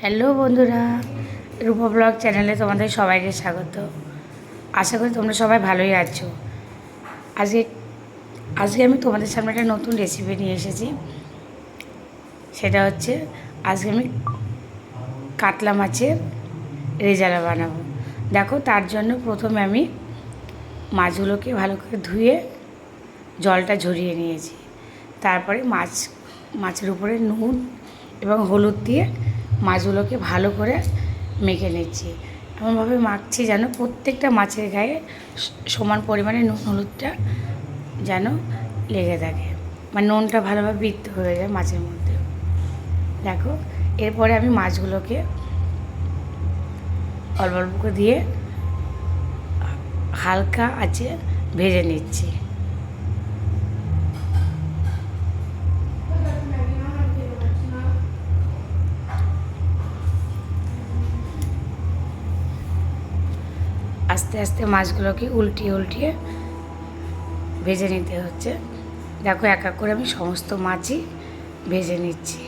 Hello বন্ধুরা, রূপা blog চ্যানেলে তোমাদের সবাইকে স্বাগত। আশা করি তোমরা সবাই ভালোই আছো। আজকে আজকে আমি তোমাদের সামনে একটা নতুন রেসিপি নিয়ে এসেছি। সেটা হচ্ছে, আজকে আমি কাতলা মাছের রেজালা বানাবো। দেখো, তার জন্য প্রথমে আমি মাছগুলোকে ভালো করে ধুয়ে জলটা ঝরিয়ে নিয়েছি। তারপরে মাছ, মাছের উপরে নুন এবং হলুদ দিয়ে মাছগুলোকে ভালো করে মেখে নিচ্ছি। এমনভাবে মাখছি যেন প্রত্যেকটা মাছের গায়ে সমান পরিমাণে নুন, হলুদটা যেন লেগে থাকে মানে নুনটা ভালোভাবে বৃত্ত হয়ে যায় মাছের মধ্যে। দেখো, এরপরে আমি মাছগুলোকে অল্প অল্প করে দিয়ে হালকা আছে ভেজে নিচ্ছি। আস্তে আস্তে মাছগুলোকে উল্টিয়ে উল্টিয়ে ভেজে নিতে হচ্ছে। দেখো, এক এক করে আমি সমস্ত মাছই ভেজে নিচ্ছি।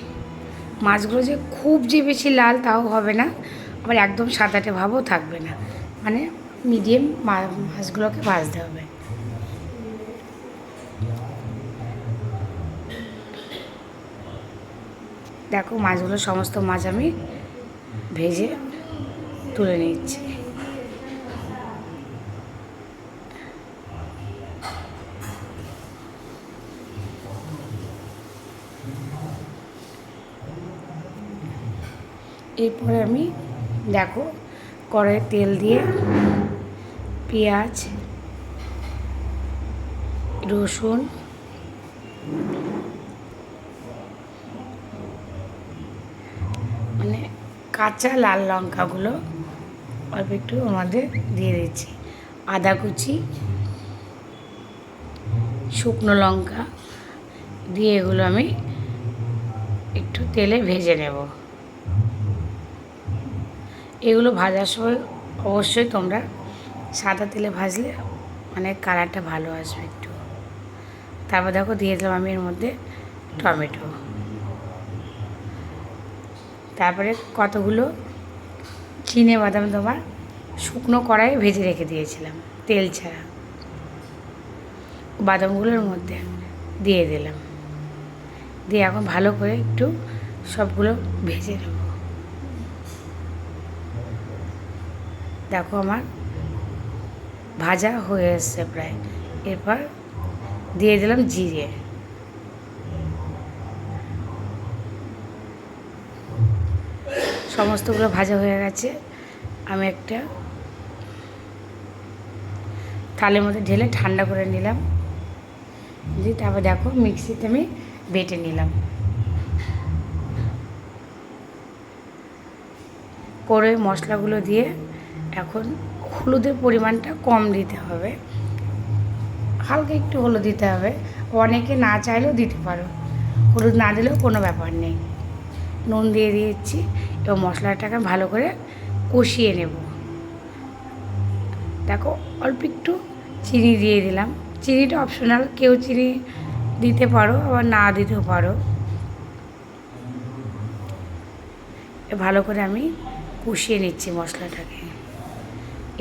মাছগুলো যে খুব যে বেশি লাল তাও হবে না, আবার একদম সাদাটে ভাবও থাকবে না। মানে মিডিয়াম মাছগুলোকে ভাজতে হবে। দেখো, মাছগুলো সমস্ত মাছ আমি ভেজে তুলে নিচ্ছি। এরপরে আমি দেখো কড়াইয়ে তেল দিয়ে পেঁয়াজ, রসুন মানে কাঁচা লাল লঙ্কাগুলো অল্প একটু আমাদের দিয়ে দিচ্ছি। আদা কুচি, শুকনো লঙ্কা দিয়ে এগুলো আমি একটু তেলে ভেজে নেব। এগুলো ভাজার সময় অবশ্যই তোমরা সাদা তেলে ভাজলে মানে কালারটা ভালো আসবে একটু। তারপর দেখো দিয়ে দিলাম আমি এর মধ্যে টমেটো। তারপরে কতগুলো চিনে বাদাম তোমার শুকনো কড়াইয়ে ভেজে রেখে দিয়েছিলাম, তেল ছাড়া। বাদামগুলোর মধ্যে দিয়ে দিলাম। দিয়ে এখন ভালো করে একটু সবগুলো ভেজে নেব। দেখো আমার ভাজা হয়ে এসছে প্রায়। এরপর দিয়ে দিলাম জিরে। সমস্তগুলো ভাজা হয়ে গেছে। আমি একটা থালের মধ্যে ঢেলে ঠান্ডা করে নিলাম। দিয়ে তারপর দেখো মিক্সিতে আমি বেটে নিলাম। করে মশলাগুলো দিয়ে এখন হলুদের পরিমাণটা কম দিতে হবে। হালকা একটু হলুদ দিতে হবে। অনেকে না চাইলেও দিতে পারো। হলুদ না দিলেও কোনো ব্যাপার নেই। নুন দিয়ে দিয়েছি এবং মশলাটাকে ভালো করে কষিয়ে নেব। দেখো অল্প একটু চিনি দিয়ে দিলাম। চিনিটা অপশনাল। কেউ চিনি দিতে পারো, আবার না দিতেও পারো। ভালো করে আমি কষিয়ে নিচ্ছি মশলাটাকে।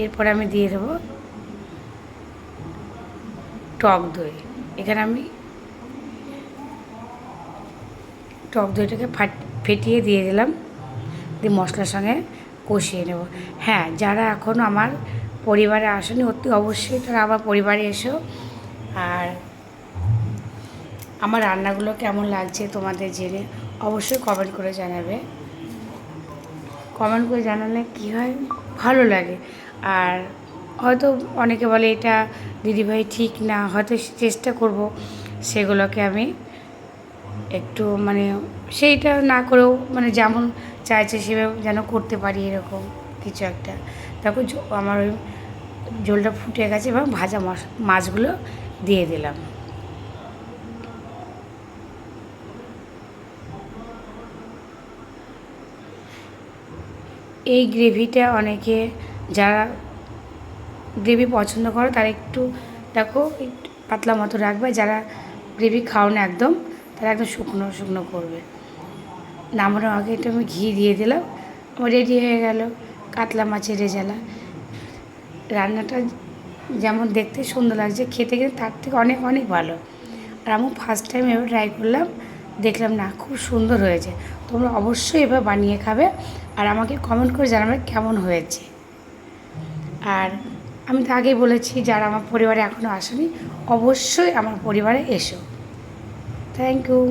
এরপরে আমি দিয়ে দেবো টক দই। এখানে আমি টক দইটাকে ফাট, ফেটিয়ে দিয়ে দিলাম। দিয়ে মশলার সঙ্গে কষিয়ে নেব। হ্যাঁ যারা এখনও আমার পরিবারে আসেনি, অতি অবশ্যই তারা আমার পরিবারে এসো। আর আমার রান্নাগুলো কেমন লাগছে তোমাদের জেনে অবশ্যই কমেন্ট করে জানাবে। কমেন্ট করে জানালে কী হয়? ভালো লাগে। আর হয়তো অনেকে বলে এটা, দিদিভাই ঠিক না, হয়তো চেষ্টা করব সেগুলোকে আমি একটু মানে সেইটা না করেও মানে যেমন চাইছে সেভাবে যেন করতে পারি এরকম কিছু একটা। দেখো আমার ওই ঝোলটা ফুটে গেছে এবং ভাজা মাছ মাছগুলো দিয়ে দিলাম। এই গ্রেভিটা অনেকে যারা গ্রেভি পছন্দ করো, তারা একটু দেখো, একটু পাতলা মতো রাখবে। যারা গ্রেভি খাও না একদম, তারা একদম শুকনো শুকনো করবে। নামানোর আগে একটু আমি ঘি দিয়ে দিলাম। রেডি হয়ে গেল, কাতলা মাছের রেজালা রান্নাটা যেমন দেখতে সুন্দর লাগছে, খেতে কিন্তু তার থেকে অনেক অনেক ভালো। আর আমি ফার্স্ট টাইম এবার ট্রাই করলাম, দেখলাম না, খুব সুন্দর হয়েছে। তোমরা অবশ্যই এবার বানিয়ে খাবে আর আমাকে কমেন্ট করে জানাবে কেমন হয়েছে। আর আমি তো আগেই বলেছি, যারা আমার পরিবারে এখনও আসেনি, অবশ্যই আমার পরিবারে এসো। Thank you